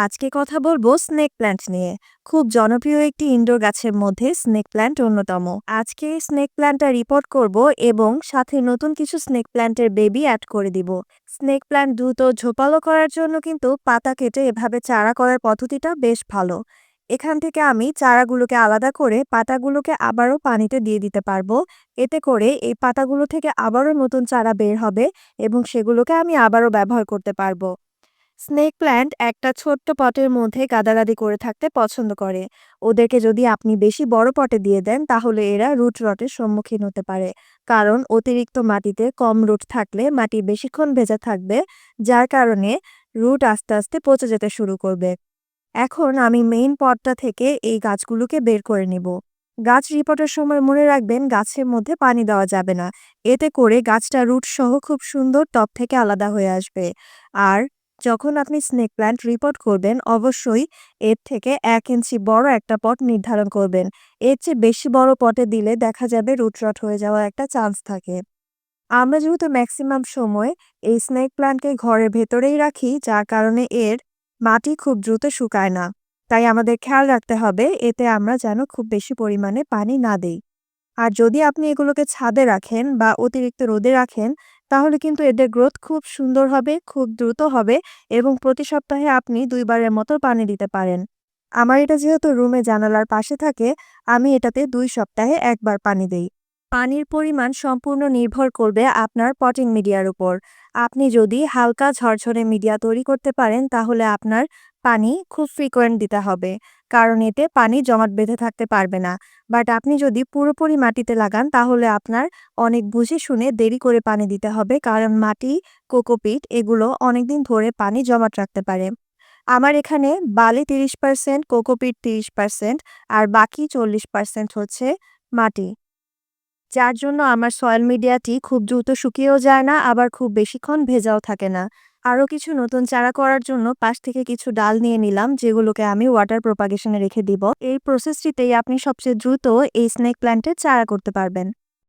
আজকে কথা বলব স্নেক প্ল্যান্ট নিয়ে। খুব জনপ্রিয় একটি ইনডোর গাছের মধ্যে স্নেক প্ল্যান্ট অন্যতম। আজকে স্নেক প্ল্যান্টটা রিপোর্ট করব এবং সাথে নতুন কিছু স্নেক প্ল্যান্টের বেবি অ্যাড করে দিব। স্নেক প্ল্যান্ট দ্রুত ঝোপালো করার জন্য কিন্তু পাতা কেটে এভাবে চারা করার পদ্ধতিটা বেশ ভালো। এখান থেকে আমি চারাগুলোকে আলাদা করে পাতাগুলোকে আবারও পানিতে দিয়ে দিতে পারব। এতে করে এই পাতাগুলো থেকে আবারও নতুন চারা বের হবে এবং সেগুলোকে আমি আবারও ব্যবহার করতে পারব। স্নেক প্ল্যান্ট একটা ছোট্ট পটের মধ্যে গাদাগাদি করে থাকতে পছন্দ করে। ওদেরকে যদি আপনি বেশি বড় পটে দিয়ে দেন, তাহলে এরা রুট রটের সম্মুখীন হতে পারে। কারণ অতিরিক্ত মাটিতে কম রুট থাকলে মাটি বেশিক্ষণ ভেজা থাকবে, যার কারণে রুট আস্তে আস্তে পচে যেতে শুরু করবে। এখন আমি মেইন পটটা থেকে এই গাছগুলোকে বের করে নিব। গাছ রিপোর্টের সময় মনে রাখবেন, গাছের মধ্যে পানি দেওয়া যাবে না। এতে করে গাছটা রুট সহ খুব সুন্দর টপ থেকে আলাদা হয়ে আসবে। আর যখন আপনি স্নেক প্ল্যান্ট রিপোর্ট করবেন, অবশ্যই এর থেকে এক ইঞ্চি বড় একটা পট নির্ধারণ করবেন। এর চেয়ে বেশি বড় পটে দিলে দেখা যাবে রুটরট হয়ে যাওয়ার একটা চান্স থাকে। আমরা যেহেতু ম্যাক্সিমাম সময় এই স্নেক প্ল্যান্টকে ঘরের ভেতরেই রাখি, যার কারণে এর মাটি খুব দ্রুত শুকায় না। তাই আমাদের খেয়াল রাখতে হবে, এতে আমরা যেন খুব বেশি পরিমাণে পানি না দেই। আর যদি আপনি এগুলোকে ছাদে রাখেন বা অতিরিক্ত রোদে রাখেন তাহলে কিন্তু এদের গ্রোথ খুব সুন্দর হবে, খুব দ্রুত হবে এবং প্রতি সপ্তাহে আপনি দুইবারের মতো পানি দিতে পারেন। আমার এটা যেহেতু রুমে জানালার পাশে থাকে, আমি এটাতে দুই সপ্তাহে একবার পানি দেই। পানির পরিমাণ সম্পূর্ণ নির্ভর করবে আপনার পটিং মিডিয়ার উপর। আপনি যদি হালকা ঝরঝরে মিডিয়া তৈরি করতে পারেন, তাহলে আপনার পানি খুব ফ্রিকোয়েন্ট দিতে হবে। কারণ এতে পানি জমাট বেঁধে থাকতে পারবে না। বাট আপনি যদি পুরোপুরি মাটিতে লাগান, তাহলে আপনার অনেক বুঝে শুনে দেরি করে পানি দিতে হবে। কারণ মাটি, কোকোপিট এগুলো অনেকদিন ধরে পানি জমাট রাখতে পারে। আমার এখানে বালি তিরিশ পার্সেন্ট কোকোপিট তিরিশ পার্সেন্ট আর বাকি চল্লিশ পার্সেন্ট হচ্ছে মাটি। যার জন্য আমার সয়েল মিডিয়াটি খুব দ্রুত শুকিয়েও যায় না, আবার খুব বেশিক্ষণ ভেজাও থাকে না। আরও কিছু নতুন চারা করার জন্য পাশ থেকে কিছু ডাল নিয়ে নিলাম, যেগুলোকে আমি ওয়াটার প্রোপাগেশনে রেখে দিব। এই প্রসেসটিতেই আপনি সবচেয়ে দ্রুত এই স্নেক প্ল্যান্টের চারা করতে পারবেন।